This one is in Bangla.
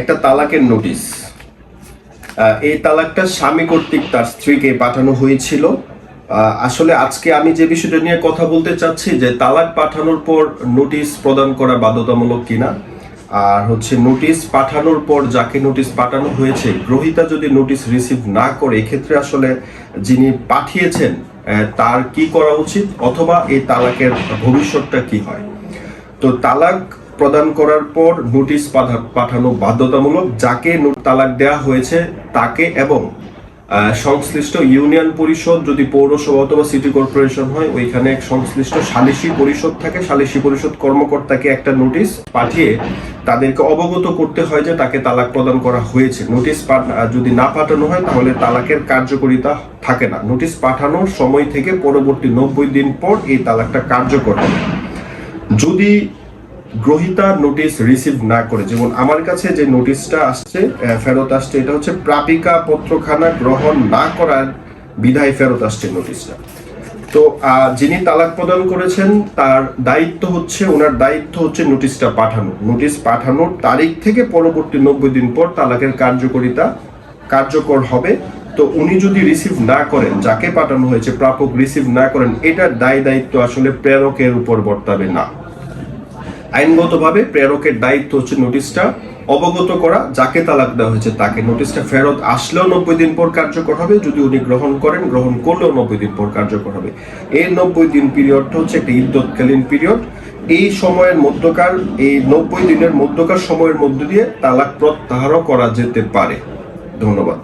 একটা তালাকের নোটিশ। এই তালাকটা স্বামী কর্তৃক তার স্ত্রীকে পাঠানো হয়েছিল। আসলে আজকে আমি যে বিষয়টা নিয়ে কথা বলতে চাচ্ছি, যে তালাক পাঠানোর পর নোটিশ প্রদান করা বাধ্যতামূলক কিনা, আর হচ্ছে নোটিশ পাঠানোর পর যাকে নোটিশ পাঠানো হয়েছে, গ্রহিতা যদি নোটিশ রিসিভ না করে, এক্ষেত্রে আসলে যিনি পাঠিয়েছেন তার কি করা উচিত, অথবা এই তালাকের ভবিষ্যৎটা কি হয়? তো তালাক প্রদান করার পর নোটিশ পাঠা- পাঠানো বাধ্যতামূলক যাকে তালাক দেওয়া হয়েছে তাকে এবং সংশ্লিষ্ট ইউনিয়ন পরিষদ যদি পৌরসভা অথবা সিটি কর্পোরেশন হয়, ওইখানে এক সংশ্লিষ্ট সালিসি পরিষদ থাকে সালিসি পরিষদ কর্মকর্তাকে একটা নোটিশ পাঠিয়ে তাদেরকে অবগত করতে হয় যে তাকে তালাক প্রদান করা হয়েছে। নোটিশ যদি না পাঠানো হয়, তাহলে তালাকের কার্যকারিতা থাকে না। নোটিশ পাঠানোর সময় থেকে পরবর্তী নব্বই দিন পর এই তালাকটা কার্যকর হবে। যদি গ্রহিতা নোটিশ রিসিভ না করে, যেমন আমার কাছে যে নোটিশটা আসছে ফেরত আসছে, এটা হচ্ছে প্রাপিকা পত্রখানা গ্রহণ না করার বিধায় ফেরত আসছে নোটিশটা তো যিনি তালাক প্রদান করেছেন, তার দায়িত্ব হচ্ছে, ওনার দায়িত্ব হচ্ছে নোটিশটা পাঠানো। নোটিশ পাঠানোর তারিখ থেকে পরবর্তী নব্বই দিন পর তালাকের কার্যকারিতা কার্যকর হবে। তো, উনি যদি রিসিভ না করেন, যাকে পাঠানো হয়েছে, প্রাপক রিসিভ না করেন, এটার দায় দায়িত্ব আসলে প্রেরকের উপর বর্তাবে না। আইনগতভাবে প্রেরকের দায়িত্ব হচ্ছে নোটিশটা অবগত করা, যাকে তালাক দেওয়া হয়েছে তাকে। নোটিশটা ফেরত আসলেও নব্বই দিন পর কার্যকর হবে, যদি উনি গ্রহণ করেন, গ্রহণ করলেও নব্বই দিন পর কার্যকর হবে। এই নব্বই দিন পিরিয়ডটা হচ্ছে একটা ইদ্যৎকালীন পিরিয়ড এই সময়ের মধ্যকার, এই নব্বই দিনের মধ্যকার সময়ের মধ্য দিয়ে তালাক প্রত্যাহারও করা যেতে পারে। ধন্যবাদ।